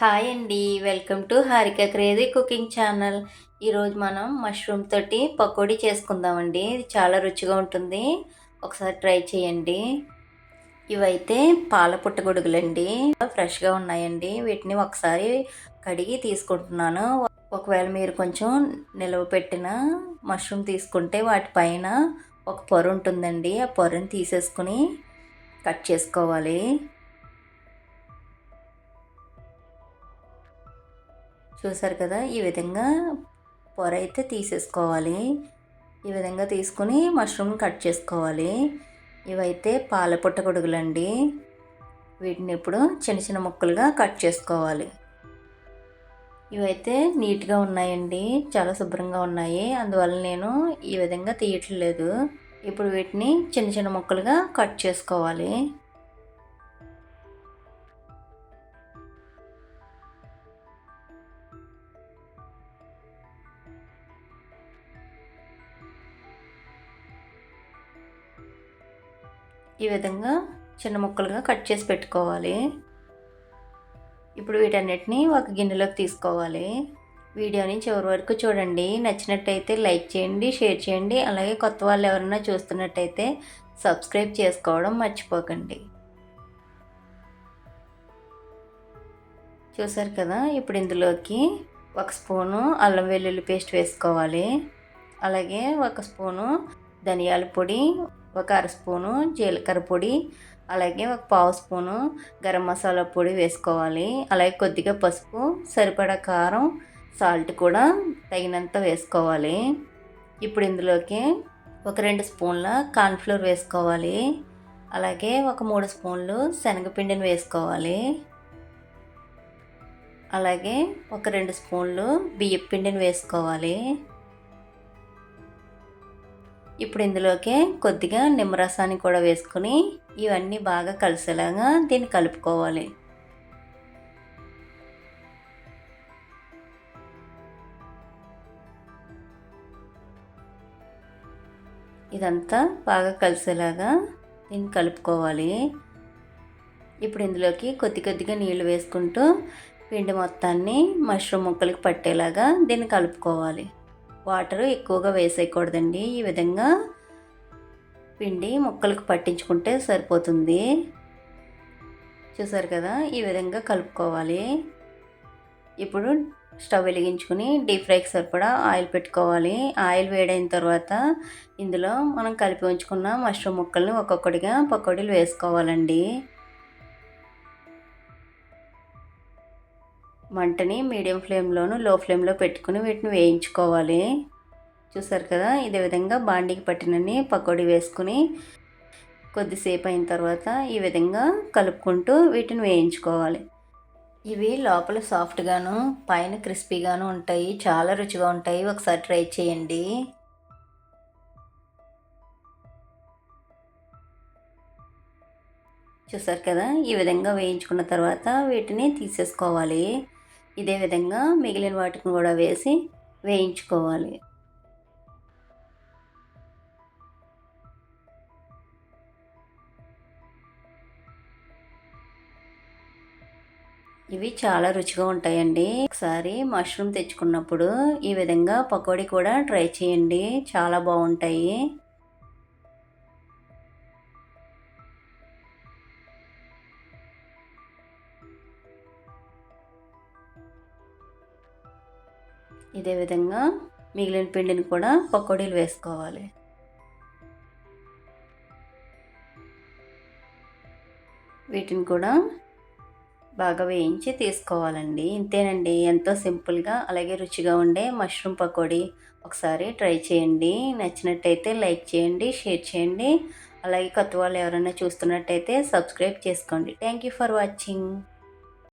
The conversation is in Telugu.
హాయ్ అండి welcome to Harika crazy cooking channel. ఈరోజు మనం మష్రూమ్ తోటి పకోడీ చేసుకుందామండి. ఇది చాలా రుచిగా ఉంటుంది. ఒకసారి ట్రై చేయండి. ఇవైతే పాల పుట్టగొడుగులండి ఫ్రెష్గా ఉన్నాయండి. వీటిని ఒకసారి కడిగి తీసుకుంటున్నాను. ఒకవేళ మీరు కొంచెం నిలవ పెట్టిన మష్రూమ్ తీసుకుంటే వాటిపైన ఒక పొర ఉంటుందండి. ఆ పొరని తీసేసుకుని కట్ చేసుకోవాలి. చూసారు కదా ఈ విధంగా పొర అయితే తీసేసుకోవాలి. ఈ విధంగా తీసుకుని మష్రూమ్ కట్ చేసుకోవాలి. ఇవైతే పాల పుట్టగొడుగులండి వీటిని ఇప్పుడు చిన్న చిన్న ముక్కలుగా కట్ చేసుకోవాలి. ఇవైతే నీట్గా ఉన్నాయండి. చాలా శుభ్రంగా ఉన్నాయి. అందువల్ల నేను ఈ విధంగా తీయట్లేదు. ఇప్పుడు వీటిని చిన్న చిన్న ముక్కలుగా కట్ చేసుకోవాలి. ఈ విధంగా చిన్న ముక్కలుగా కట్ చేసి పెట్టుకోవాలి. ఇప్పుడు వీటన్నిటిని ఒక గిన్నెలోకి తీసుకోవాలి. వీడియోని చివరి వరకు చూడండి. నచ్చినట్టయితే లైక్ చేయండి షేర్ చేయండి. అలాగే కొత్త వాళ్ళు ఎవరైనా చూస్తున్నట్టయితే సబ్స్క్రైబ్ చేసుకోవడం మర్చిపోకండి. చూసారు కదా? ఇప్పుడు ఇందులోకి ఒక స్పూను అల్లం వెల్లుల్లి పేస్ట్ వేసుకోవాలి. అలాగే ఒక స్పూను ధనియాల పొడి ఒక అర స్పూను జీలకర్ర పొడి అలాగే ఒక పావు స్పూను గరం మసాలా పొడి వేసుకోవాలి. అలాగే కొద్దిగా పసుపు సరిపడా కారం సాల్ట్ కూడా తగినంత వేసుకోవాలి. ఇప్పుడు ఇందులోకి ఒక రెండు స్పూన్ల కార్న్ఫ్లోర్ వేసుకోవాలి. అలాగే ఒక మూడు స్పూన్లు శనగపిండిని వేసుకోవాలి. అలాగే ఒక రెండు స్పూన్లు బియ్యం పిండిని వేసుకోవాలి. ఇప్పుడు ఇందులోకి కొద్దిగా నిమ్మరసాన్ని కూడా వేసుకుని ఇవన్నీ బాగా కలిసేలాగా దీన్ని కలుపుకోవాలి. ఇదంతా బాగా కలిసేలాగా దీన్ని కలుపుకోవాలి. ఇప్పుడు ఇందులోకి కొద్ది కొద్దిగా నీళ్ళు వేసుకుంటూ పిండి మొత్తాన్ని మష్రూమ్ ముక్కలకి పట్టేలాగా దీన్ని కలుపుకోవాలి. వాటర్ ఎక్కువగా వేసేయకూడదండి. ఈ విధంగా పిండి ముక్కలకు పట్టించుకుంటే సరిపోతుంది. చూసారు కదా? ఈ విధంగా కలుపుకోవాలి. ఇప్పుడు స్టవ్ వెలిగించుకుని డీప్ ఫ్రైకి సరిపడా ఆయిల్ పెట్టుకోవాలి. ఆయిల్ వేడైన తర్వాత ఇందులో మనం కలిపి ఉంచుకున్న మష్రూమ్ ముక్కల్ని ఒక్కొక్కటిగా పకోడీలు వేసుకోవాలండి. మంటని మీడియం ఫ్లేమ్లోను లో ఫ్లేమ్లో పెట్టుకుని వీటిని వేయించుకోవాలి. చూసారు కదా ఇదే విధంగా బాండీకి పట్టినని పకోడీ వేసుకుని కొద్దిసేపు అయిన తర్వాత ఈ విధంగా కలుపుకుంటూ వీటిని వేయించుకోవాలి. ఇవి లోపల సాఫ్ట్గాను పైన క్రిస్పీగాను ఉంటాయి. చాలా రుచిగా ఉంటాయి. ఒకసారి ట్రై చేయండి. చూసారు కదా ఈ విధంగా వేయించుకున్న తర్వాత వీటిని తీసేసుకోవాలి. ఇదే విధంగా మిగిలిన వాటిని కూడా వేసి వేయించుకోవాలి. ఇవి చాలా రుచిగా ఉంటాయండి. ఒకసారి మష్రూమ్ తెచ్చుకున్నప్పుడు ఈ విధంగా పకోడీ కూడా ట్రై చేయండి. చాలా బాగుంటాయి. ఇదే విధంగా మిగిలిన పిండిని కూడా పకోడీలు వేసుకోవాలి. వీటిని కూడా బాగా వేయించి తీసుకోవాలండి. ఇంతేనండి. ఎంతో సింపుల్గా అలాగే రుచిగా ఉండే మష్రూమ్ పకోడీ ఒకసారి ట్రై చేయండి. నచ్చినట్టయితే లైక్ చేయండి షేర్ చేయండి. అలాగే కొత్త వాళ్ళు ఎవరైనా చూస్తున్నట్టయితే సబ్స్క్రైబ్ చేసుకోండి. Thank you for watching.